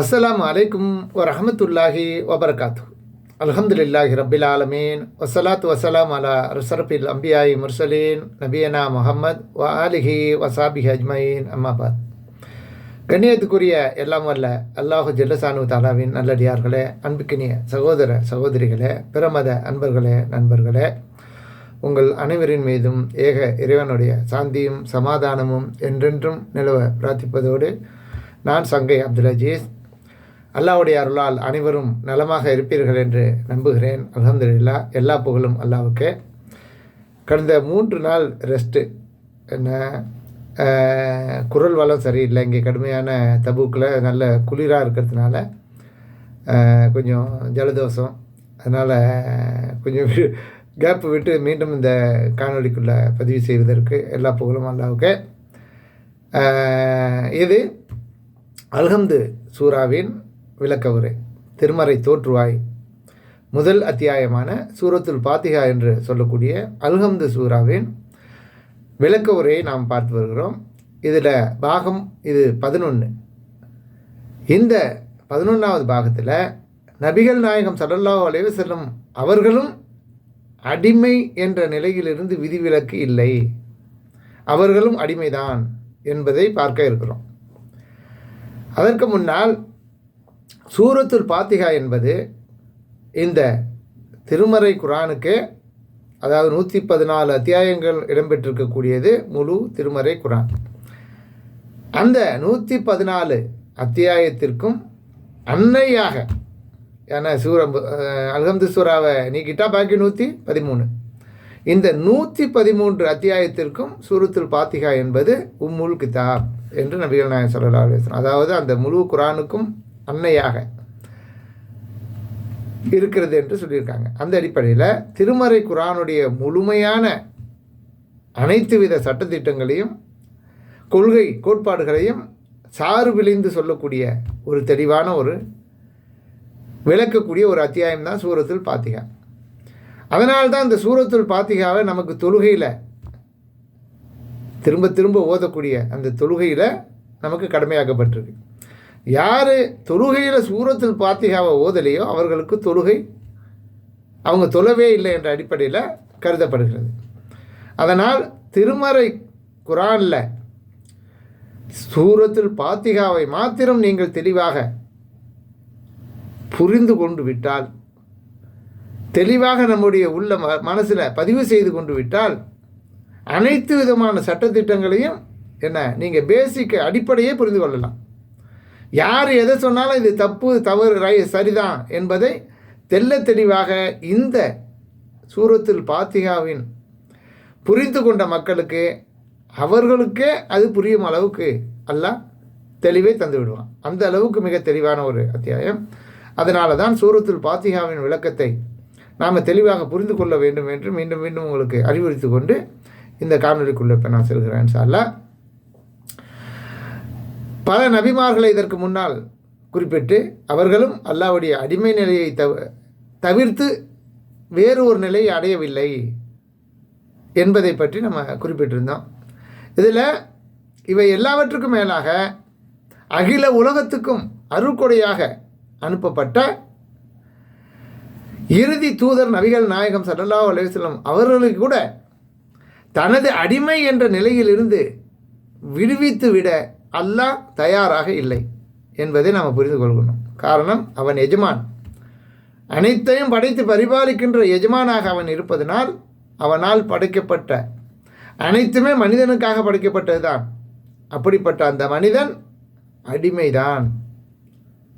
அஸ்லாம் அலைக்கும் வரஹமத்துல்லாஹி வபர்காத்து அலமதுல்லாஹி ரபில் ஆலமீன். வசலாத்து வசலாம் அலா ரசரபில் அம்பியாய் முர்சலீன். நபியனா முஹம்மத் வ ஆலிஹி வசாபிஹி அஜ்மயின். அம்மாபாத் கண்ணியத்துக்குரிய எல்லாம் வல்ல அல்லாஹு ஜல்லசானு தாலாவின் நல்லடியார்களே அன்புக்கினிய சகோதர சகோதரிகளே பிரமத அன்பர்களே நண்பர்களே உங்கள் அனைவரின் மீதும் ஏக இறைவனுடைய சாந்தியும் சமாதானமும் என்றென்றும் நிலவ பிரார்த்திப்பதோடு நான் சங்கை அப்துல் அஜீஸ் அல்லாவுடைய அருளால் அனைவரும் நலமாக இருப்பீர்கள் என்று நம்புகிறேன். அலமதுல்லா எல்லா புகழும் அல்லாவுக்கு. கடந்த மூன்று நாள் ரெஸ்ட்டு. என்ன குரல் வளம் சரியில்லை. இங்கே கடுமையான தபுக்கில் நல்ல குளிராக இருக்கிறதுனால கொஞ்சம் ஜலதோஷம். அதனால் கொஞ்சம் கேப் விட்டு மீண்டும் இந்த காணொளிக்குள்ளே பதிவு செய்வதற்கு எல்லா புகழும் அல்லாவுக்கு. இது அல்ஹம்து சூராவின் விளக்கவுரை. திருமறை தோற்றுவாய். முதல் அத்தியாயமான சூரத்துல் பாத்திகா என்று சொல்லக்கூடிய அல்ஹம்து சூராவின் விளக்க உரையை நாம் பார்த்து வருகிறோம். இதில் பாகம் இது பதினொன்று இந்த பதினொன்றாவது பாகத்தில் நபிகள் நாயகம் ஸல்லல்லாஹு அலைவு செல்லும் அவர்களும் அடிமை என்ற நிலையிலிருந்து விதிவிலக்கு இல்லை. அவர்களும் அடிமைதான் என்பதை பார்க்க இருக்கிறோம். அதற்கு முன்னால் சூரத்துல் பாத்திகா என்பது இந்த திருமறை குரானுக்கு அதாவது நூற்றி பதினாலு அத்தியாயங்கள் இடம்பெற்றிருக்கக்கூடியது முழு திருமறை குரான். அந்த நூற்றி பதினாலு அத்தியாயத்திற்கும் அன்னையாக ஏன்னா சூரம் அல்ஹம்து சூறாவை நீக்கிட்டா பாக்கி நூற்றி பதிமூணு. இந்த நூற்றி பதிமூன்று அத்தியாயத்திற்கும் சூரத்துல் பாத்திகா என்பது உம்முல் கிதாப் என்று நபிகள் நாயகம் சொல்லலாம் அதாவது அந்த முழு குரானுக்கும் அன்னையாக இருக்கிறது என்று சொல்லியிருக்காங்க. அந்த அடிப்படையில் திருமறை குரானுடைய முழுமையான அனைத்து வித சட்டத்திட்டங்களையும் கொள்கை கோட்பாடுகளையும் சாறு விளைந்து சொல்லக்கூடிய ஒரு தெளிவான ஒரு விளக்கக்கூடிய ஒரு அத்தியாயம் தான் சூரத்தில் பாத்திகா அதனால் தான் இந்த சூரத்துல் பாத்திகாவை நமக்கு தொழுகையில் திரும்ப திரும்ப ஓதக்கூடிய அந்த தொழுகையில் நமக்கு கடமையாக்கப்பட்டிருக்கு. யார் தொழுகையில் சூரத்தில் பாத்திகாவை ஓதலையோ அவர்களுக்கு தொழுகை அவங்க தொழவே இல்லை என்ற அடிப்படையில் கருதப்படுகிறது. அதனால் திருமறை குரானில் சூரத்தில் பாத்திகாவை மாத்திரம் நீங்கள் தெளிவாக புரிந்து கொண்டு விட்டால் தெளிவாக நம்முடைய உள்ள ம மனசில் பதிவு செய்து கொண்டு விட்டால் அனைத்து விதமான சட்டத்திட்டங்களையும் என்ன நீங்கள் பேசிக் அடிப்படையே புரிந்து கொள்ளலாம். யார் எதை சொன்னாலும் இது தப்பு தவறு ரை சரிதான் என்பதை தெள்ள தெளிவாக இந்த சூரத்தில் பாத்திகாவின் புரிந்து கொண்ட மக்களுக்கு அவர்களுக்கே அது புரியும் அளவுக்கு அல்லாஹ் தெளிவே தந்து விடுவான். அந்த அளவுக்கு மிக தெளிவான ஒரு அத்தியாயம். அதனால தான் சூரத்தில் பாத்திகாவின் விளக்கத்தை நாம் தெளிவாக புரிந்து கொள்ள வேண்டும் என்று மீண்டும் மீண்டும் உங்களுக்கு அறிவுறுத்தி கொண்டு இந்த காணொலிக்குள்ளே இப்போ நான் செல்கிறேன் சார்லா பல நபிமார்களை இதற்கு முன்னால் குறிப்பிட்டு அவர்களும் அல்லாவுடைய அடிமை நிலையை தவ தவிர்த்து வேறு ஒரு நிலையை அடையவில்லை என்பதை பற்றி நம்ம குறிப்பிட்டிருந்தோம். இதில் இவை எல்லாவற்றுக்கும் மேலாக அகில உலகத்துக்கும் அருள்கொடையாக அனுப்பப்பட்ட இறுதி தூதர் நபிகள் நாயகம் சல்லல்லா அலுவலம் அவர்களுக்கு கூட தனது அடிமை என்ற நிலையிலிருந்து விடுவித்து விட அல்லாஹ் தயாராக இல்லை என்பதை நாம் புரிந்து கொள்கணும். காரணம் அவன் எஜமான். அனைத்தையும் படைத்து பரிபாலிக்கின்ற எஜமானாக அவன் இருப்பதனால் அவனால் படைக்கப்பட்ட அனைத்துமே மனிதனுக்காக படைக்கப்பட்டதுதான். அப்படிப்பட்ட அந்த மனிதன் அடிமைதான்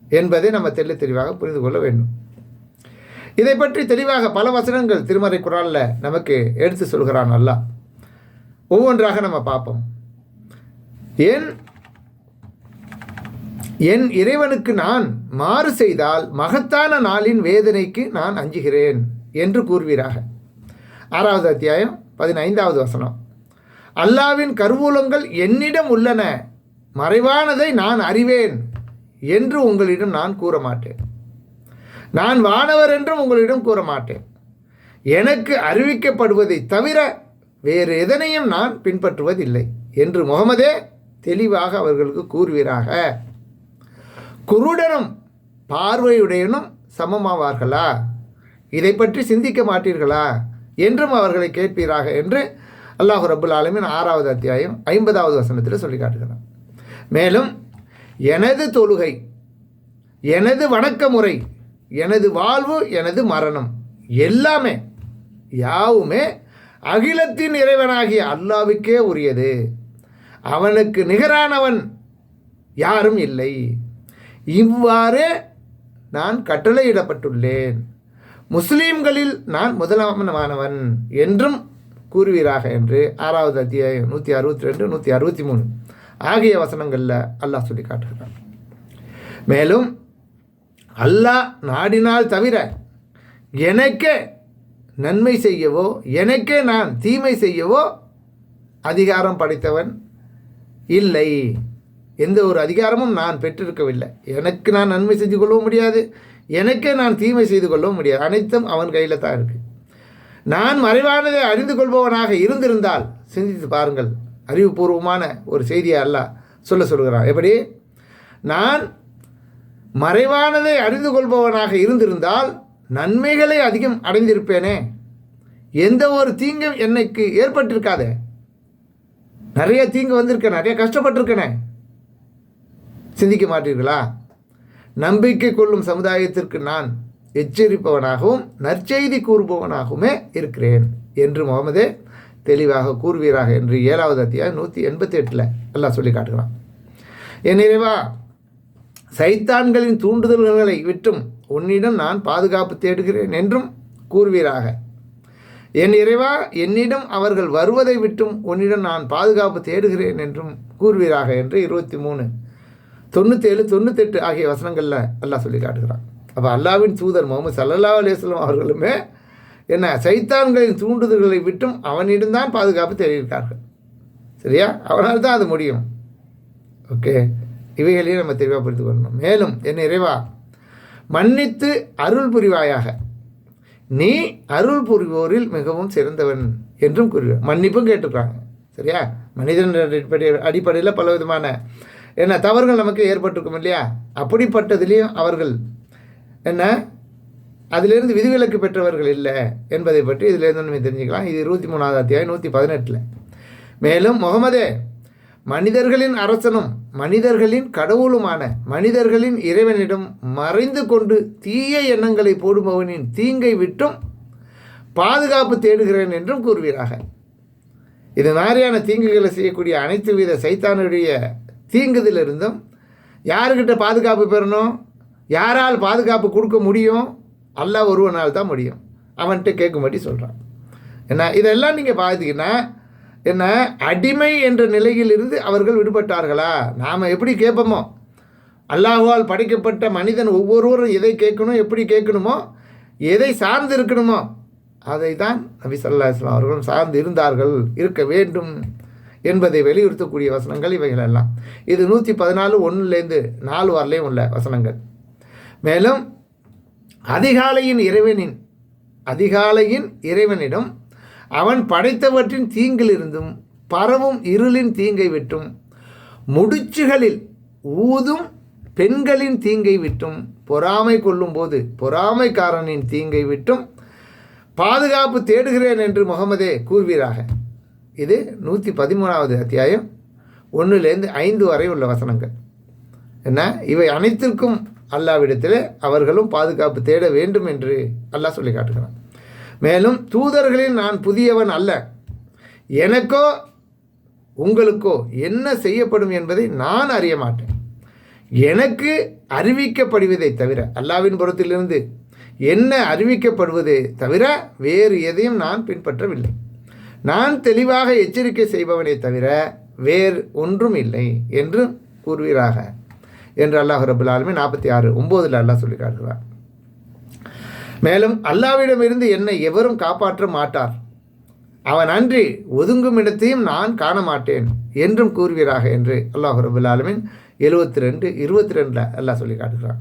என்பதை நம்ம தெள்ள தெளிவாக புரிந்து கொள்ள வேண்டும். இதை பற்றி தெளிவாக பல வசனங்கள் திருமறை குராலில் நமக்கு எடுத்து சொல்கிறான் அல்லாஹ். ஒவ்வொன்றாக நம்ம பார்ப்போம். ஏன் என் இறைவனுக்கு நான் மாறு செய்தால் மகத்தான நாளின் வேதனைக்கு நான் அஞ்சுகிறேன் என்று கூறுவீராக. ஆறாவது அத்தியாயம் பதினைந்தாவது வசனம். அல்லாவின் கருவூலங்கள் என்னிடம் உள்ளன மறைவானதை நான் அறிவேன் என்று உங்களிடம் நான் கூற மாட்டேன் நான் வானவர் என்றும் உங்களிடம் கூற மாட்டேன் எனக்கு அறிவிக்கப்படுவதை தவிர வேறு எதனையும் நான் பின்பற்றுவதில்லை என்று முகமதே தெளிவாக அவர்களுக்கு கூறுவீராக. குருடனும் பார்வையுடையனும் சமமாவார்களா? இதை பற்றி சிந்திக்க மாட்டீர்களா? என்றும் அவர்களை கேட்பீராக என்று அல்லாஹு ரபுல் ஆலமின் ஆறாவது அத்தியாயம் ஐம்பதாவது வசனத்தில் சொல்லி காட்டுகிறான். மேலும் எனது தொழுகை எனது வணக்க முறை எனது வாழ்வு எனது மரணம் எல்லாமே யாவுமே அகிலத்தின் இறைவனாகிய அல்லாவுக்கே உரியது. அவனுக்கு நிகரானவன் யாரும் இல்லை. இவ்வாறு நான் கட்டளையிடப்பட்டுள்ளேன். முஸ்லீம்களில் நான் முதலாமனமானவன் என்றும் கூறுவீராக என்று ஆறாவது அத்தியாயம் நூற்றி அறுபத்தி ரெண்டு நூற்றி அறுபத்தி மூணு ஆகிய வசனங்களில் அல்லாஹ் சொல்லி காட்டுகிறான் மேலும் அல்லாஹ் நாடினால் தவிர எனக்கே நன்மை செய்யவோ எனக்கே நான் தீமை செய்யவோ அதிகாரம் படைத்தவன் இல்லை. எந்த ஒரு அதிகாரமும் நான் பெற்றிருக்கவில்லை. எனக்கு நான் நன்மை செஞ்சு கொள்ளவும் முடியாது. எனக்கே நான் தீமை செய்து கொள்ளவும் முடியாது. அனைத்தும் அவன் கையில் தான் இருக்குது நான் மறைவானதை அறிந்து கொள்பவனாக இருந்திருந்தால் சிந்தித்து பாருங்கள். அறிவுபூர்வமான ஒரு செய்தியை அல்ல சொல்ல சொல்கிறான். எப்படி? நான் மறைவானதை அறிந்து கொள்பவனாக இருந்திருந்தால் நன்மைகளை அதிகம் அடைந்திருப்பேனே. எந்த ஒரு தீங்கும் என்னைக்கு ஏற்பட்டிருக்காதே. நிறைய தீங்கு வந்திருக்கேன் நிறைய கஷ்டப்பட்டிருக்கேனே. சிந்திக்க மாட்டீர்களா? நம்பிக்கை கொள்ளும் சமுதாயத்திற்கு நான் எச்சரிப்பவனாகவும் நற்செய்தி கூறுபவனாகவுமே இருக்கிறேன் என்று முகமதே தெளிவாக கூறுவீராக என்று ஏழாவது அத்தியாயம் நூற்றி எண்பத்தி எட்டில் எல்லாம் சொல்லி காட்டுகிறான். என் நிறைவா சைத்தான்களின் தூண்டுதல்களை விட்டும் உன்னிடம் நான் பாதுகாப்பு தேடுகிறேன் என்றும் கூறுவீராக. என் இறைவா என்னிடம் அவர்கள் வருவதை விட்டும் உன்னிடம் நான் பாதுகாப்பு தேடுகிறேன் என்றும் கூறுவீராக என்று இருபத்தி மூணு தொண்ணூற்றேழு தொண்ணூத்தெட்டு ஆகிய வசனங்களில் அல்லாஹ் சொல்லி காட்டுகிறான். அப்போ அல்லாவின் தூதர் முகமது சல்லல்லா அலிஸ்லாம் அவர்களுமே என்ன சைத்தான்களின் தூண்டுதல்களை விட்டும் அவனிடம் தான் பாதுகாப்பு தெரிவித்தார்கள் சரியா? அவனால் தான் அது முடியும். ஓகே? இவைகளையும் நம்ம தெளிவாக புரிந்து கொள்ளணும். மேலும் என் இறைவா மன்னித்து அருள் புரிவாயாக. நீ அருள் புரிவோரில் மிகவும் சிறந்தவன் என்றும் கூறுவார் மன்னிப்பும் கேட்டுக்கிறாங்க. சரியா? மனிதன் அடிப்படை அடிப்படையில் பல விதமான என்ன தவறுகள் நமக்கு ஏற்பட்டிருக்கும் இல்லையா? அப்படிப்பட்டதுலேயும் அவர்கள் என்ன அதிலிருந்து விதிவிலக்கு பெற்றவர்கள் இல்லை என்பதை பற்றி இதிலிருந்து நம்ம தெரிஞ்சுக்கலாம். இது இருபத்தி மூணாவது அத்தியாயம் நூற்றி பதினெட்டில். மேலும் முகமதே மனிதர்களின் அரசனும் மனிதர்களின் கடவுளுமான மனிதர்களின் இறைவனிடம் மறைந்து கொண்டு தீய எண்ணங்களை போடுபவனின் தீங்கை விட்டும் பாதுகாப்பு தேடுகிறேன் என்றும் கூறுவீராக. இது மாதிரியான தீங்குகளை செய்யக்கூடிய அனைத்து வித சைத்தானுடைய தீங்குதிலிருந்தும் யாருக்கிட்ட பாதுகாப்பு பெறணும்? யாரால் பாதுகாப்பு கொடுக்க முடியும்? அல்ல ஒருவனால் தான் முடியும். அவன்கிட்ட கேட்கும்படி சொல்கிறான் என்ன? இதெல்லாம் நீங்கள் பார்த்தீங்கன்னா என்ன? அடிமை என்ற நிலையில் இருந்து அவர்கள் விடுபட்டார்களா? நாம் எப்படி கேட்போமோ? அல்லாஹுவால் படைக்கப்பட்ட மனிதன் ஒவ்வொருவரும் எதை கேட்கணும் எப்படி கேட்கணுமோ எதை சார்ந்து இருக்கணுமோ அதை தான் நபி சல்லா இஸ்லாம் அவர்களும் சார்ந்து இருந்தார்கள். இருக்க வேண்டும். என்பதை வலியுறுத்தக்கூடிய வசனங்கள் இவைகள் எல்லாம் இது நூற்றி பதினாலு ஒன்றுலேருந்து நாலு வரலையும் உள்ள வசனங்கள். மேலும் அதிகாலையின் இறைவனின் அதிகாலையின் இறைவனிடம் அவன் படைத்தவற்றின் தீங்கிலிருந்தும் பரவும் இருளின் தீங்கை விட்டும் முடிச்சுகளில் ஊதும் பெண்களின் தீங்கை விட்டும் பொறாமை கொள்ளும்போது பொறாமைக்காரனின் தீங்கை விட்டும் பாதுகாப்பு தேடுகிறேன் என்று முகமதே கூறுவீராக. இது நூற்றி பதிமூணாவது அத்தியாயம். ஒன்றுலேருந்து ஐந்து வரை உள்ள வசனங்கள். என்ன? இவை அனைத்திற்கும் அல்லாவிடத்தில் அவர்களும் பாதுகாப்பு தேட வேண்டும் என்று அல்லாஹ் சொல்லி காட்டுகிறான். மேலும் தூதர்களில் நான் புதியவன் அல்ல. எனக்கோ உங்களுக்கோ என்ன செய்யப்படும் என்பதை நான் அறிய மாட்டேன். எனக்கு அறிவிக்கப்படுவதை தவிர அல்லாவின் புறத்திலிருந்து என்ன அறிவிக்கப்படுவது தவிர வேறு எதையும் நான் பின்பற்றவில்லை. நான் தெளிவாக எச்சரிக்கை செய்பவனை தவிர வேறு ஒன்றும் இல்லை என்று கூறுவீராக என்று அல்லாஹ் ரபுல் ஆலமி நாற்பத்தி ஆறு ஒம்போதில் அல்லாஹ் சொல்லி காட்டுகிறார் மேலும் அல்லாவிடமிருந்து என்னை எவரும் காப்பாற்ற மாட்டார். அவன் அன்றி ஒதுங்கும் இடத்தையும் நான் காண மாட்டேன் என்றும் கூறுவீராக என்று அல்லாஹ் ரபுல் ஆலமின் எழுபத்தி ரெண்டு இருபத்தி ரெண்டில் அல்லாஹ் சொல்லி காட்டுகிறான்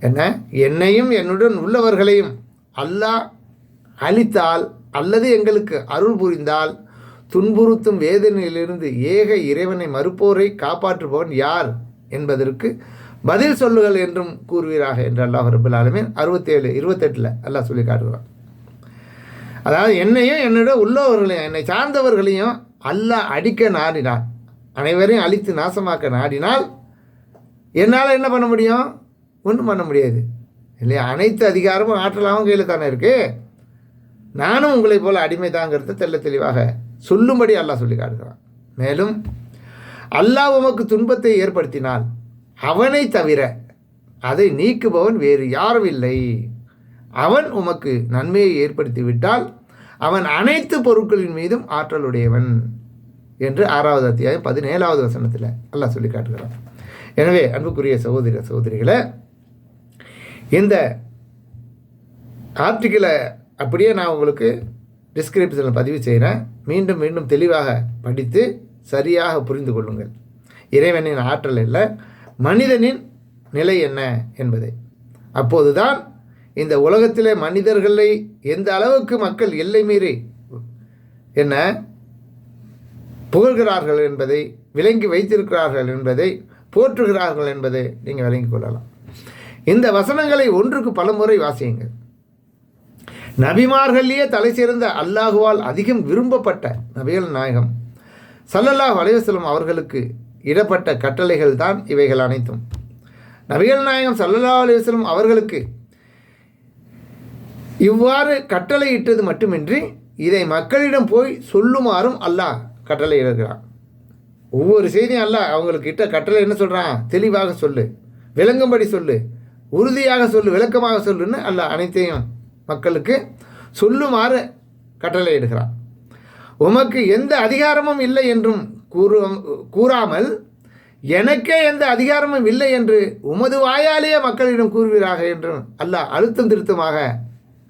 என்ன? என்னையும் என்னுடன் உள்ளவர்களையும் அல்லாஹ் அழித்தால் அல்லது எங்களுக்கு அருள் புரிந்தால் துன்புறுத்தும் வேதனையிலிருந்து ஏக இறைவனை மறுப்போரை காப்பாற்றுபவன் யார் என்பதற்கு பதில் சொல்லுங்கள் என்றும் கூறுவீராக என்று அல்லாஹ் ரபுல் ஆலமீன் அறுபத்தேழு இருபத்தெட்டில் அல்லாஹ் சொல்லி காட்டுகிறான். அதாவது என்னையும் என்னோட உள்ளவர்களையும் என்னை சார்ந்தவர்களையும் அல்லாஹ் அடிக்க நாடினார் அனைவரையும் அழித்து நாசமாக்க நாடினால் என்னால் என்ன பண்ண முடியும்? ஒன்றும் பண்ண முடியாது. இல்லையா? அனைத்து அதிகாரமும் ஆற்றலாகவும் கையில் தானே இருக்குது நானும் உங்களைப் போல அடிமைதாங்கிறது தெல்ல தெளிவாக சொல்லும்படி அல்லாஹ் சொல்லி காட்டுகிறான். மேலும் அல்லாஹ் உமக்கு துன்பத்தை ஏற்படுத்தினால் அவனை தவிர அதை நீக்குபவன் வேறு யாரும் இல்லை. அவன் உமக்கு நன்மையை ஏற்படுத்தி விட்டால் அவன் அனைத்து பொருட்களின் மீதும் ஆற்றலுடையவன் என்று ஆறாவது அத்தியாயம் பதினேழாவது வசனத்தில் அல்லாஹ் சொல்லி காட்டுகிறான். எனவே அன்புக்குரிய சகோதர சகோதரிகளை இந்த ஆர்டிக்கிளை அப்படியே நான் உங்களுக்கு டிஸ்கிரிப்ஷனில் பதிவு செய்கிறேன் மீண்டும் மீண்டும் தெளிவாக படித்து சரியாக புரிந்து கொள்ளுங்கள். இறைவனின் ஆற்றல் இல்லை மனிதனின் நிலை என்ன என்பதை. அப்போதுதான் இந்த உலகத்திலே மனிதர்களை எந்த அளவுக்கு மக்கள் எல்லை மீறி என்ன? புகழ்கிறார்கள் என்பதை விளங்கி வைத்திருக்கிறார்கள் என்பதை போற்றுகிறார்கள் என்பதை நீங்கள் விளங்கிக் கொள்ளலாம். இந்த வசனங்களை ஒன்றுக்கு பலமுறை வாசியுங்கள். நபிமார்கள்லேயே தலை சிறந்த அல்லாஹுவால் அதிகம் விரும்பப்பட்ட நபிகள் நாயகம். சல்லல்லாஹ் அலைவசலம் அவர்களுக்கு இடப்பட்ட கட்டளைகள் தான் இவைகள் அனைத்தும். நபிகள் நாயகம் சல்லல்லா அலைவசலம் அவர்களுக்கு இவ்வாறு கட்டளையிட்டது மட்டுமின்றி இதை மக்களிடம் போய் சொல்லுமாறும் அல்லாஹ் கட்டளை இருக்கிறான் ஒவ்வொரு செய்தியும் அல்ல அவங்களுக்கு இட்ட கட்டளை என்ன சொல்கிறான் தெளிவாக சொல்லு. விளங்கும்படி சொல்லு. உறுதியாக சொல்லு. விளக்கமாக சொல்லுன்னு அல்லாஹ் அனைத்தையும் மக்களுக்கு சொல்லுமாறு கட்டளையிடுகிறார் உமக்கு எந்த அதிகாரமும் இல்லை என்றும் கூறு கூறாமல் எனக்கே எந்த அதிகாரமும் இல்லை என்று உமது வாயாலேயே மக்களிடம் கூறுவீராக என்றும் அல்லாஹ் அழுத்தம் திருத்தமாக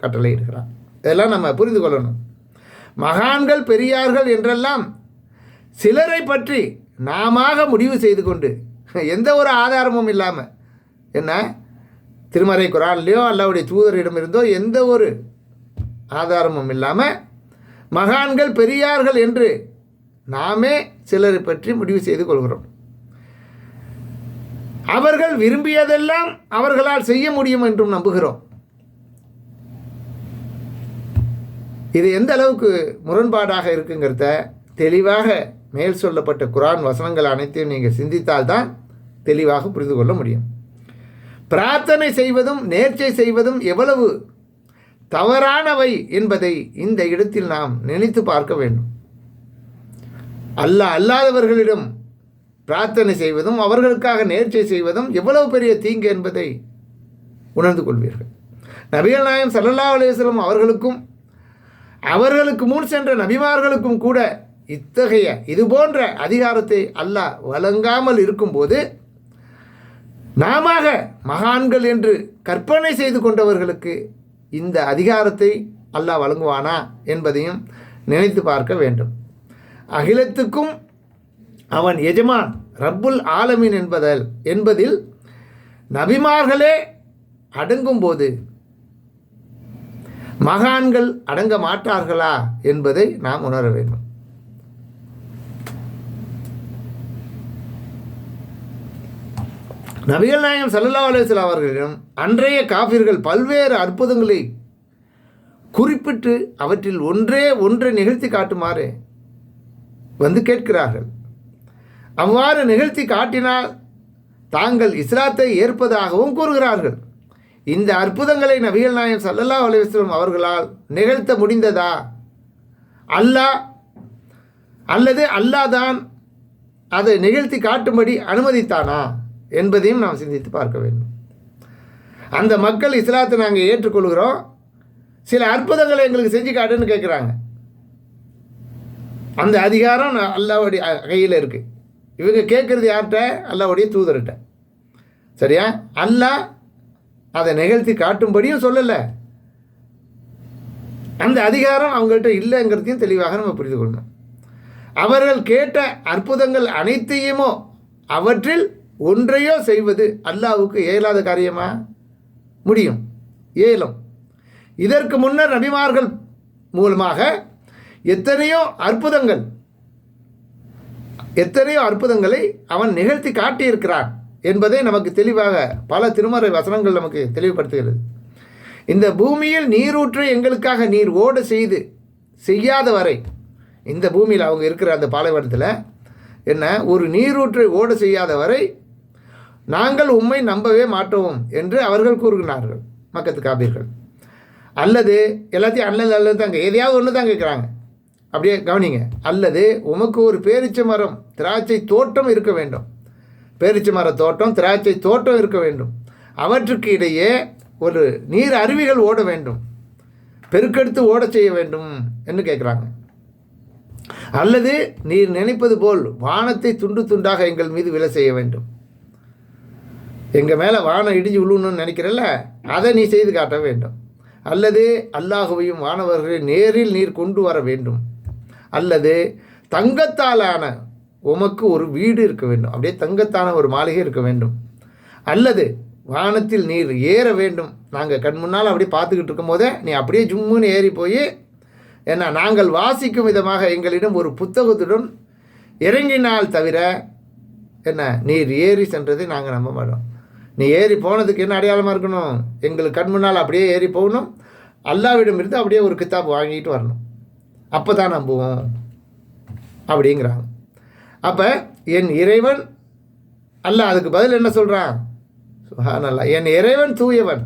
கட்டளையிடுகிறான் இதெல்லாம் நம்ம புரிந்து கொள்ளணும். மகான்கள் பெரியார்கள் என்றெல்லாம் சிலரை பற்றி நாமாக முடிவு செய்து கொண்டு எந்த ஒரு ஆதாரமும் இல்லாமல் என்ன? திருமறை குரான்லேயோ அல்லாவுடைய தூதரிடம் இருந்தோ எந்த ஒரு ஆதாரமும் இல்லாமல் மகான்கள் பெரியார்கள் என்று நாமே சிலரை பற்றி முடிவு செய்து கொள்கிறோம். அவர்கள் விரும்பியதெல்லாம் அவர்களால் செய்ய முடியும் என்றும் நம்புகிறோம். இது எந்த அளவுக்கு முரண்பாடாக இருக்குங்கிறத தெளிவாக மேல் சொல்லப்பட்ட குரான் வசனங்கள் அனைத்தையும் நீங்கள் சிந்தித்தால்தான் தெளிவாக புரிந்து கொள்ள முடியும். பிரார்த்தனை செய்வதும் நேர்ச்சை செய்வதும் எவ்வளவு தவறானவை என்பதை இந்த இடத்தில் நாம் நினைத்து பார்க்க வேண்டும். அல்ல அல்லாதவர்களிடம் பிரார்த்தனை செய்வதும் அவர்களுக்காக நேர்ச்சை செய்வதும் எவ்வளவு பெரிய தீங்கு என்பதை உணர்ந்து கொள்வீர்கள். நபிகள் நாயம் சல்லல்லா அலுவலம் அவர்களுக்கும் அவர்களுக்கு முன் சென்ற நபிமார்களுக்கும் கூட இத்தகைய இது போன்ற அதிகாரத்தை அல்லாஹ் வழங்காமல் இருக்கும்போது நாம மகான்கள் என்று கற்பனை செய்து கொண்டவர்களுக்கு இந்த அதிகாரத்தை அல்லாஹ் வழங்குவானா என்பதையும் நினைத்து பார்க்க வேண்டும். அகிலத்துக்கும் அவன் எஜமான் ரப்புல் ஆலமீன் என்பதல் என்பதில் நபிமார்களே அடங்கும்போது மகான்கள் அடங்க மாட்டார்களா என்பதை நாம் உணர வேண்டும். நபிகள் நாயகம் சல்லல்லா அலுவலாம் அவர்களிடம் அன்றைய காபிர்கள் பல்வேறு அற்புதங்களை குறிப்பிட்டு அவற்றில் ஒன்றே ஒன்றை நிகழ்த்தி காட்டுமாறு வந்து கேட்கிறார்கள். அவ்வாறு நிகழ்த்தி காட்டினால் தாங்கள் இஸ்லாத்தை ஏற்பதாகவும் கூறுகிறார்கள். இந்த அற்புதங்களை நபிகள் நாயம் சல்லல்லா அலுவலம் அவர்களால் நிகழ்த்த முடிந்ததா? அல்லாஹ் அல்லது அல்லாஹ் தான் அதை நிகழ்த்தி காட்டும்படி அனுமதித்தானா? என்பதையும் நாம் சிந்தித்து பார்க்க வேண்டும். அந்த மக்கள் இஸ்லாத்தை நாங்கள் ஏற்றுக்கொள்கிறோம். சில அற்புதங்களை எங்களுக்கு செஞ்சு காட்டுன்னு கேட்குறாங்க அந்த அதிகாரம் அல்லாவுடைய கையில் இருக்குது இவங்க கேட்குறது யார்கிட்ட? அல்லாவுடைய தூதர்கிட்ட. சரியா? அல்லாஹ் அதை நிகழ்த்தி காட்டும்படியும் சொல்லலை. அந்த அதிகாரம் அவங்கள்ட்ட இல்லைங்கிறதையும் தெளிவாக நம்ம புரிந்து கொள்ளணும். அவர்கள் கேட்ட அற்புதங்கள் அனைத்தையுமோ அவற்றில் ஒன்றையோ செய்வது அல்லாவுக்கு இயலாத காரியமா? முடியும். ஏலம் இதற்கு முன்னர் நபிமார்கள் மூலமாக எத்தனையோ அற்புதங்கள் எத்தனையோ அற்புதங்களை அவன் நிகழ்த்தி காட்டியிருக்கிறான் என்பதை நமக்கு தெளிவாக பல திருமறை வசனங்கள் நமக்கு தெளிவுபடுத்துகிறது. இந்த பூமியில் நீரூற்றை எங்களுக்காக நீர் ஓட செய்து செய்யாத வரை இந்த பூமியில் அவங்க இருக்கிற அந்த பாலைவனத்தில் என்ன? ஒரு நீரூற்றை ஓட செய்யாத வரை நாங்கள் உம்மை நம்பவே மாட்டோம் என்று அவர்கள் கூறுகிறார்கள் மக்கத்து காப்பீர்கள் அல்லது எல்லாத்தையும் அல்லது அல்லது தாங்க எதையாவது ஒன்று தான் கேட்குறாங்க. அப்படியே கவனிங்க அல்லது உமக்கு ஒரு பேரிச்ச மரம் திராட்சை தோட்டம் இருக்க வேண்டும். பேரிச்ச மர தோட்டம் திராட்சை தோட்டம் இருக்க வேண்டும். அவற்றுக்கு இடையே ஒரு நீர் அருவிகள் ஓட வேண்டும். பெருக்கெடுத்து ஓட செய்ய வேண்டும் என்று கேட்குறாங்க. அல்லது நீர் நினைப்பது போல் வானத்தை துண்டு துண்டாக எங்கள் மீது விலை செய்ய வேண்டும். எங்கள் மேலே வானம் இடிஞ்சு விழுணும்னு நினைக்கிறல்ல? அதை நீ செய்து காட்ட வேண்டும். அல்லது அல்லாஹுவையும் வானவர்களை நேரில் நீர் கொண்டு வர வேண்டும். அல்லது தங்கத்தாலான உமக்கு ஒரு வீடு இருக்க வேண்டும். அப்படியே தங்கத்தான ஒரு மாளிகை இருக்க வேண்டும். அல்லது வானத்தில் நீர் ஏற வேண்டும். நாங்கள் கண் முன்னால் அப்படியே பார்த்துக்கிட்டு இருக்கும்போதே நீ அப்படியே ஜும்முன்னு ஏறி போய் ஏன்னா நாங்கள் வாசிக்கும் விதமாக எங்களிடம் ஒரு புத்தகத்துடன் இறங்கினால் தவிர என்ன நீர் ஏறி சென்றதை நாங்கள் நம்ப மாட்டோம். நீ ஏறி போனதுக்கு என்ன அடையாளமாக இருக்கணும்? எங்களுக்கு கண் முன்னால் அப்படியே ஏறி போகணும். அல்லாவிடம் இருந்து அப்படியே ஒரு கித்தாப் வாங்கிட்டு வரணும். அப்போ தான் நம்புவோம் அப்படிங்கிறாங்க. அப்போ என் இறைவன் அல்ல அதுக்கு பதில் என்ன சொல்கிறான் சுஹானல்லா என் இறைவன் தூயவன்.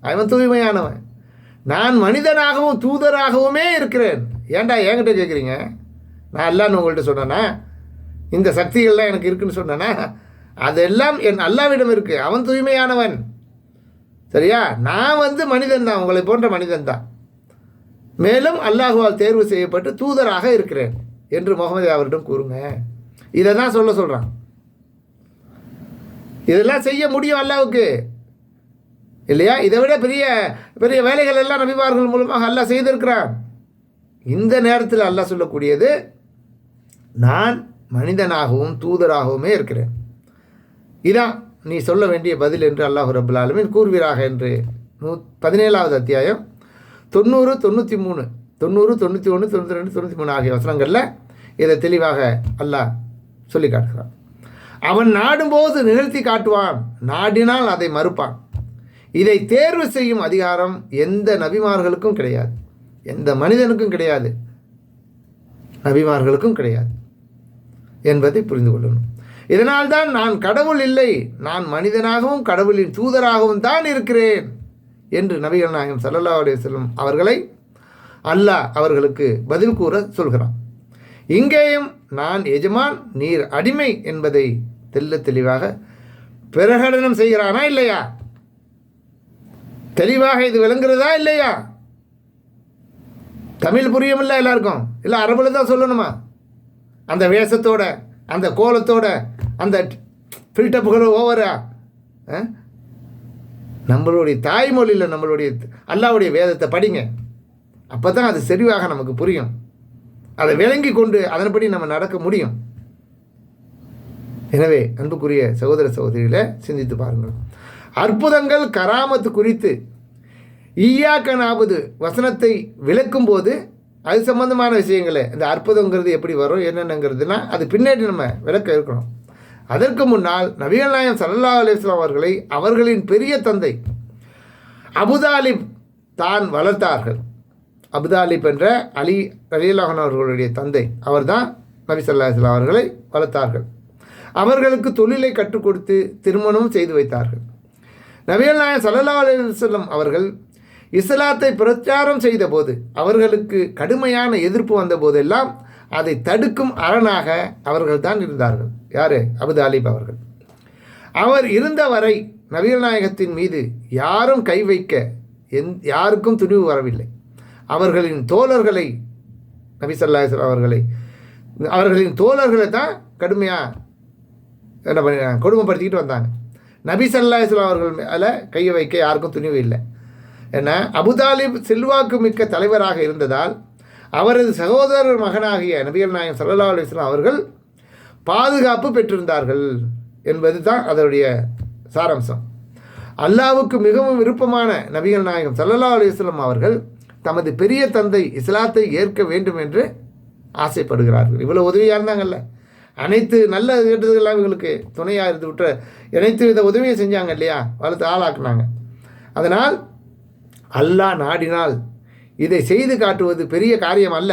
அவன் தூய்மையானவன். நான் மனிதனாகவும் தூதராகவுமே இருக்கிறேன். ஏன்டா என்கிட்ட கேட்குறீங்க நான் அல்லான்னு உங்கள்கிட்ட சொன்னேன்னா இந்த சக்திகள்லாம் எனக்கு இருக்குன்னு சொன்னேன்னா அதெல்லாம் என் அல்லாவிடம் இருக்குது அவன் தூய்மையானவன். சரியா? நான் வந்து மனிதன் தான் உங்களை போன்ற மனிதன் தான் மேலும் அல்லாஹுவால் தேர்வு செய்யப்பட்டு தூதராக இருக்கிறேன் என்று முகமது அவரிடம் கூறுங்க. இதை தான் சொல்ல சொல்கிறான் இதெல்லாம் செய்ய முடியும் அல்லாவுக்கு இல்லையா? இதை விட பெரிய பெரிய வேலைகள் எல்லாம் நபிமார்கள் மூலமாக அல்லாஹ் செய்திருக்கிறான். இந்த நேரத்தில் அல்லாஹ் சொல்லக்கூடியது நான் மனிதனாகவும் தூதராகவுமே இருக்கிறேன். இதான் நீ சொல்ல வேண்டிய பதில் என்று அல்லாஹு ரபுல் ஆலமின் கூறுவீராக என்று நூ பதினேழாவது அத்தியாயம். தொண்ணூறு தொண்ணூற்றி மூணு தொண்ணூறு தொண்ணூற்றி ஒன்று தொண்ணூற்றி ரெண்டு தொண்ணூற்றி மூணு ஆகிய வசனங்களில் இதை தெளிவாக அல்லாஹ் சொல்லி காட்டுகிறான். அவன் நாடும்போது நிகழ்த்தி காட்டுவான் நாடினால் அதை மறுப்பான். இதை தேர்வு செய்யும் அதிகாரம் எந்த நபிமார்களுக்கும் கிடையாது. எந்த மனிதனுக்கும் கிடையாது. நபிமார்களுக்கும் கிடையாது என்பதை புரிந்து கொள்ளணும். இதனால்தான் நான் கடவுள் இல்லை. நான் மனிதனாகவும் கடவுளின் தூதராகவும் தான் இருக்கிறேன். என்று நபிகள் நாயகம் சல்லல்லா அலுவலம் அவர்களை அல்லாஹ் அவர்களுக்கு பதில் கூற சொல்கிறான். இங்கேயும் நான் எஜமான் நீர் அடிமை என்பதை தெல்ல தெளிவாக பிரகடனம் செய்கிறானா இல்லையா? தெளிவாக இது விளங்குறதா இல்லையா? தமிழ் புரியுமில்ல எல்லாருக்கும். இல்லை அரபுல தான் சொல்லணுமா? அந்த வேஷத்தோட அந்த கோலத்தோட அந்த ஃபில்டப்புகள் ஓவரா நம்மளுடைய தாய்மொழியில் நம்மளுடைய அல்லாவுடைய வேதத்தை படிங்க. அப்போ தான் அது சரிவாக நமக்கு புரியும். அதை விளங்கி கொண்டு அதன்படி நம்ம நடக்க முடியும். எனவே அன்புக்குரிய சகோதர சகோதரிகளை சிந்தித்து பாருங்கள். அற்புதங்கள் கராமத்து குறித்து ஈயாக்க நாபது வசனத்தை விளக்கும் போது அது சம்பந்தமான விஷயங்களை. இந்த அற்புதங்கிறது எப்படி வரும் என்னென்னங்கிறதுனா அது பின்னாடி நம்ம விளக்க இருக்கணும். அதற்கு முன்னால் நபிகள் நாயம் சல்லா அலிஸ்லாம் அவர்களை அவர்களின் பெரிய தந்தை அபுதாலிப் தான் வளர்த்தார்கள். அபுதாலிப் என்ற அலி அலிலாஹன் அவர்களுடைய தந்தை அவர்தான் நபி சல்லா இஸ்லாம் அவர்களை வளர்த்தார்கள். அவர்களுக்கு தொழிலை கற்றுக் கொடுத்து திருமணம் செய்து வைத்தார்கள். நபிகள் நாயன் சல்லா அலுவலம் அவர்கள் இஸ்லாத்தை பிரச்சாரம் செய்தபோது அவர்களுக்கு கடுமையான எதிர்ப்பு வந்த போதெல்லாம் அதை தடுக்கும் அரணாக அவர்கள் தான் இருந்தார்கள். யார்? அபுதாலிப் அவர்கள். அவர் இருந்த வரை நபிகள் நாயகத்தின் மீது யாரும் கை வைக்க எந் யாருக்கும் துணிவு வரவில்லை. அவர்களின் தோழர்களை நபி சல்லாஹ் அவர்களை அவர்களின் தோழர்களை தான் கடுமையாக என்ன பண்ணி கொடுமைப்படுத்திக்கிட்டு வந்தாங்க. நபி சல்லா இஸ்லாம் அவர்கள் மேலே கையை வைக்க யாருக்கும் துணிவு இல்லை. ஏன்னா அபுதாலிப் செல்வாக்கு மிக்க தலைவராக இருந்ததால் அவரது சகோதரர் மகனாகிய நபிகள் நாயகம் சல்லா அலுவலாம் அவர்கள் பாதுகாப்பு பெற்றிருந்தார்கள் என்பது தான் அதனுடைய சாராம்சம். அல்லாவுக்கு மிகவும் விருப்பமான நபிகள் நாயகம் சல்லல்லா அலுவலம் அவர்கள் தமது பெரிய தந்தை இஸ்லாத்தை ஏற்க வேண்டும் என்று ஆசைப்படுகிறார்கள். இவ்வளோ உதவியாக இருந்தாங்கல்ல? அனைத்து நல்ல கெட்டதுகள்லாம் இவங்களுக்கு துணையாக இருந்து விட்டு அனைத்து வித உதவியை செஞ்சாங்க இல்லையா? வளர்த்து ஆளாக்குனாங்க. அதனால் அல்லாஹ் நாடினால் இதை செய்து காட்டுவது பெரிய காரியம் அல்ல.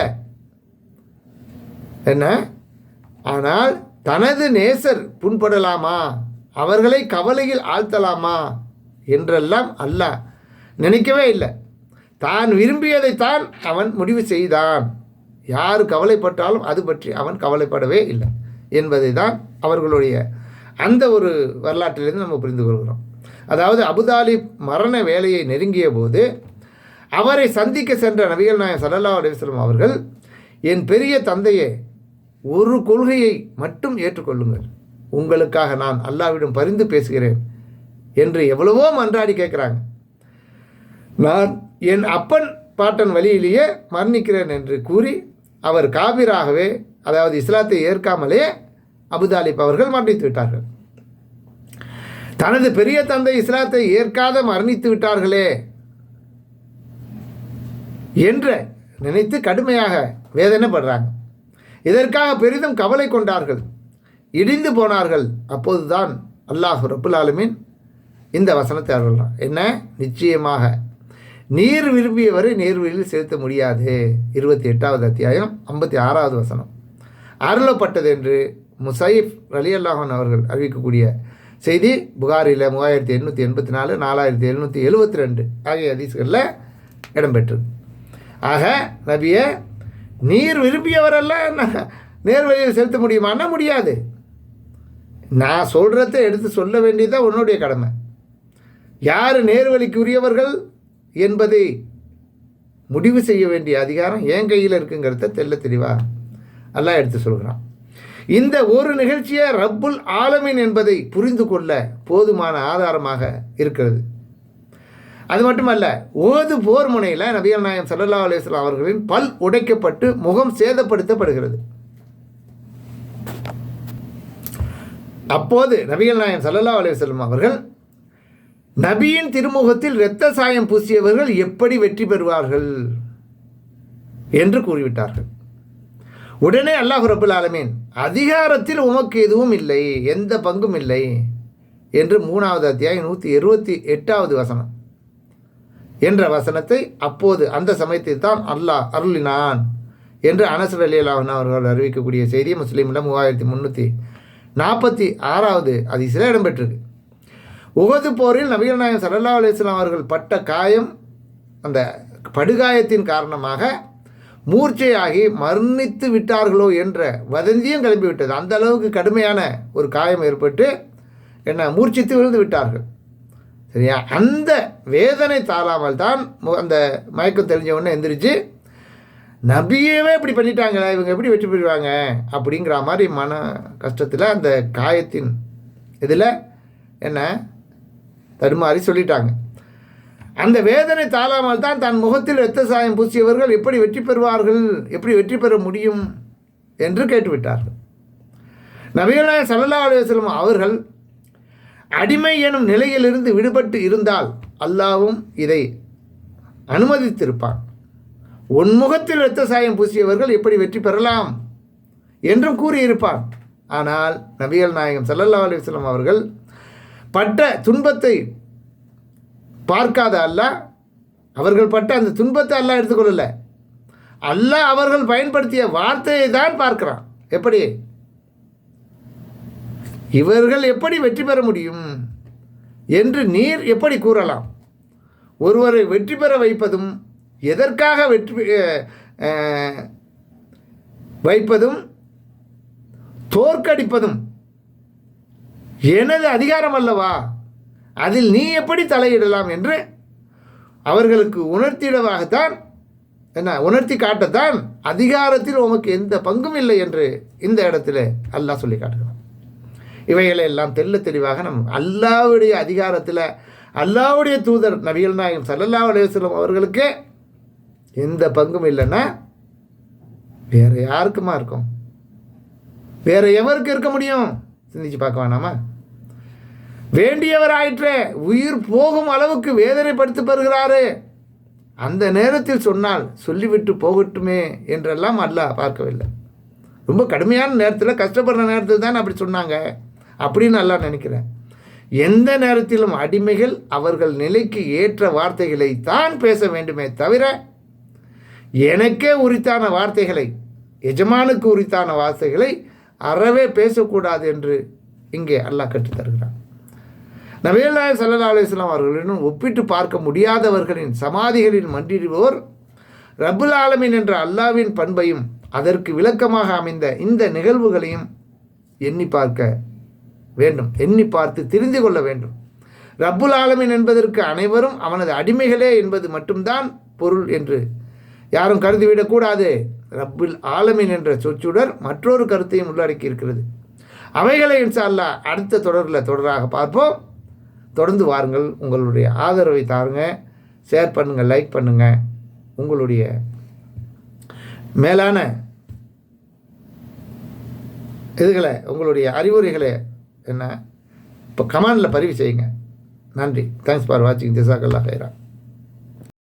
என்ன? ஆனால் தனது நேசர் புண்படலாமா? அவர்களை கவலையில் ஆழ்த்தலாமா? என்றெல்லாம் அல்லாஹ் நினைக்கவே இல்லை. தான் விரும்பியதைத்தான் அவன் முடிவு செய்தான். யார் கவலைப்பட்டாலும் அது பற்றி அவன் கவலைப்படவே இல்லை என்பதை தான் அவர்களுடைய அந்த ஒரு வரலாற்றிலிருந்து நம்ம புரிந்து கொள்கிறோம். அதாவது அபுதாலிப் மரண வேலையை நெருங்கிய போது அவரை சந்திக்க சென்ற நபிகள் நாயகம் சல்லல்லா அலிஸ்லாம் அவர்கள் என் பெரிய தந்தையே ஒரு கொள்கையை மட்டும் ஏற்றுக்கொள்ளுங்கள். உங்களுக்காக நான் அல்லாவிடம் பரிந்து பேசுகிறேன் என்று எவ்வளவோ மன்றாடி கேட்குறாங்க. நான் என் அப்பன் பாட்டன் வழியிலேயே மரணிக்கிறேன் என்று கூறி அவர் காபிராகவே அதாவது இஸ்லாத்தை ஏற்காமலே அபுதாலிப் அவர்கள் மரணித்து விட்டார்கள். தனது பெரிய தந்தை இஸ்லாத்தை ஏற்காத மரணித்து விட்டார்களே என்று நினைத்து கடுமையாக வேதனைப்படுறாங்க. இதற்காக பெரிதும் கவலை கொண்டார்கள்? இடிந்து போனார்கள். அப்போதுதான் அல்லாஹ் ரப்புல் ஆலமீன் இந்த வசனத்தை அருள்றான். என்ன? நிச்சயமாக. நீர் விரும்பியவரை நேர்வழியில் செலுத்த முடியாது. இருபத்தி எட்டாவது அத்தியாயம் ஐம்பத்தி ஆறாவது வசனம். அருளப்பட்டது என்று முசைஃப் அலி அல்லாஹன் அவர்கள் அறிவிக்கக்கூடிய செய்தி புகாரில் மூவாயிரத்தி எண்ணூற்றி எண்பத்தி நாலு நாலாயிரத்தி எழுநூற்றி எழுபத்தி ரெண்டு ஆகிய ஹதீஸ்களில் இடம்பெற்று ஆக நபியை நீர் விரும்பியவரெல்லாம் நேர்வழியில் செலுத்த முடியுமான்னா முடியாது. நான் சொல்கிறத எடுத்து சொல்ல வேண்டியதுதான் உன்னுடைய கடமை. யார் நேர்வழிக்கு உரியவர்கள் என்பதை முடிவு செய்ய வேண்டிய அதிகாரம் என் கையில் இருக்குங்கிறத தெல்ல தெளிவா எல்லாம் எடுத்து சொல்கிறான். இந்த ஒரு நிகழ்ச்சியை ரப்புல் ஆலமின் என்பதை புரிந்து கொள்ள போதுமான ஆதாரமாக இருக்கிறது. அது மட்டுமல்ல ஓது போர் முனையில் நபிகள் நாயகம் சல்லா அலுவலாம் அவர்களின் பல் உடைக்கப்பட்டு முகம் சேதப்படுத்தப்படுகிறது. அப்போது நபிகள் நாயகம் ஸல்லல்லாஹு அலுவலம் அவர்கள் நபியின் திருமுகத்தில் இரத்த சாயம் பூசியவர்கள் எப்படி வெற்றி பெறுவார்கள் என்று கூறிவிட்டார்கள். உடனே அல்லாஹ் ரபுல் ஆலமீன் அதிகாரத்தில் உமக்கு எதுவும் இல்லை எந்த பங்கும் இல்லை என்று மூணாவது அத்தியாயம் நூற்றி இருபத்தி எட்டாவது வசனம். என்ற வசனத்தை அப்போது அந்த சமயத்தில் தான் அல்லாஹ் அருளினான் என்று அனசர் அலி அவர்கள் அறிவிக்கக்கூடிய செய்தி முஸ்லீமில் மூவாயிரத்தி முந்நூற்றி நாற்பத்தி ஆறாவது அதிசயில் இடம்பெற்றிருக்கு. உகது போரில் நபிகள் நாயகம் சல்லா அலிஸ்லாம் அவர்கள் பட்ட காயம் அந்த படுகாயத்தின் காரணமாக மூர்ச்சையாகி மரணித்து விட்டார்களோ என்ற வதந்தியும் கிளம்பிவிட்டது. அந்த அளவுக்கு கடுமையான ஒரு காயம் ஏற்பட்டு என்ன மூர்ச்சித்து விழுந்து விட்டார்கள். சரியா? அந்த வேதனை தாழாமல் தான் மு- அந்த மயக்கம் தெரிஞ்ச உடனே எந்திரிச்சு நபியவே இப்படி பண்ணிட்டாங்களே இவங்க எப்படி வெற்றி பெறுவாங்க? அப்படிங்கிற மாதிரி மன கஷ்டத்தில் அந்த காயத்தின் இதில் என்ன? தடுமாறி சொல்லிட்டாங்க. அந்த வேதனை தாழாமல் தான் தன் முகத்தில் இரத்த சாயம் பூசியவர்கள் எப்படி வெற்றி பெறுவார்கள் எப்படி வெற்றி பெற முடியும் என்று கேட்டுவிட்டார்கள். நபிகளாய சல்லா அலுவலம் அவர்கள் அடிமை எனும் நிலையிலிருந்து விடுபட்டு இருந்தால் அல்லாவும் இதை அனுமதித்திருப்பான். உன் முகத்தில் இரத்த சாயம் பூசியவர்கள் எப்படி வெற்றி பெறலாம்? என்றும் கூறியிருப்பான். ஆனால் நபிகள் நாயகம் சல்லல்லா அலைஹி அவர்கள் பட்ட துன்பத்தை பார்க்காத அல்லா அவர்கள் பட்ட அந்த துன்பத்தை அல்லாஹ் எடுத்துக்கொள்ளல. அல்லாஹ் அவர்கள் பயன்படுத்திய வார்த்தையை தான் பார்க்கிறான். எப்படி? இவர்கள் எப்படி வெற்றி பெற முடியும் என்று நீர் எப்படி கூறலாம்? ஒருவரை வெற்றி பெற வைப்பதும் எதற்காக வெற்றி வைப்பதும் தோற்கடிப்பதும் எனது அதிகாரம் அல்லவா? அதில் நீ எப்படி தலையிடலாம் என்று அவர்களுக்கு உணர்த்திடவாகத்தான் என்ன உணர்த்தி காட்டத்தான் அதிகாரத்தில் உமக்கு எந்த பங்கும் இல்லை என்று இந்த இடத்துல அல்லாஹ் சொல்லி காட்டுகிறான். இவைகளை எல்லாம் தெல்ல தெளிவாக நம் அல்லாவுடைய அதிகாரத்தில் அல்லாவுடைய தூதர் நபிகள் நாயகம் சல்லல்லா அலைஹி அவர்களுக்கு எந்த பங்கும் இல்லைன்னா வேறு யாருக்குமா இருக்கும்? வேறு எவருக்கு இருக்க முடியும்? சிந்திச்சு பார்க்க வேணாமா? வேண்டியவர் ஆயிற்றே உயிர் போகும் அளவுக்கு வேதனைப்படுத்தி பெறுகிறாரு. அந்த நேரத்தில் சொன்னால் சொல்லிவிட்டு போகட்டுமே என்றெல்லாம் அல்லாஹ் பார்க்கவில்லை. ரொம்ப கடுமையான நேரத்தில் கஷ்டப்படுற நேரத்தில் தான் அப்படி சொன்னாங்க. அப்படின்னு நல்லா நினைக்கிறேன். எந்த நேரத்திலும் அடிமைகள் அவர்கள் நிலைக்கு ஏற்ற வார்த்தைகளை தான் பேச வேண்டுமே தவிர எனக்கே உரித்தான வார்த்தைகளை எஜமானுக்கு உரித்தான வார்த்தைகளை அறவே பேசக்கூடாது என்று இங்கே அல்லாஹ் கற்றுத்தருகிறான் தருகிறான். நபியல்லாய் சல்லா அலிஸ்லாம் அவர்களுடன் ஒப்பிட்டு பார்க்க முடியாதவர்களின் சமாதிகளில் மன்றிடுவோர் ரபுல் ஆலமின் என்ற அல்லாவின் பண்பையும் அதற்கு விளக்கமாக அமைந்த இந்த நிகழ்வுகளையும் எண்ணி பார்க்க வேண்டும். எண்ணி பார்த்து தெரிந்து கொள்ள வேண்டும். ரப்புல் ஆலமீன் என்பதற்கு அனைவரும் அவனது அடிமைகளே என்பது மட்டும்தான் பொருள் என்று யாரும் கருதிவிடக்கூடாது ரப்புல் ஆலமீன் என்ற சொச்சுடர் மற்றொரு கருத்தையும் உள்ளடக்கி இருக்கிறது. அவைகளை இன்ஷா அல்லாஹ் அடுத்த தொடரில் தொடராக பார்ப்போம். தொடர்ந்து வாருங்கள். உங்களுடைய ஆதரவை தாருங்க. ஷேர் பண்ணுங்கள் லைக் பண்ணுங்கள் உங்களுடைய மேலான இதுகளை உங்களுடைய அறிவுரைகளை என்ன? இப்போ கமாண்டில் பதிவு செய்யுங்க. நன்றி. தேங்க்ஸ் ஃபார் வாட்சிங் ஜிசாக்கல்லா ஹைரா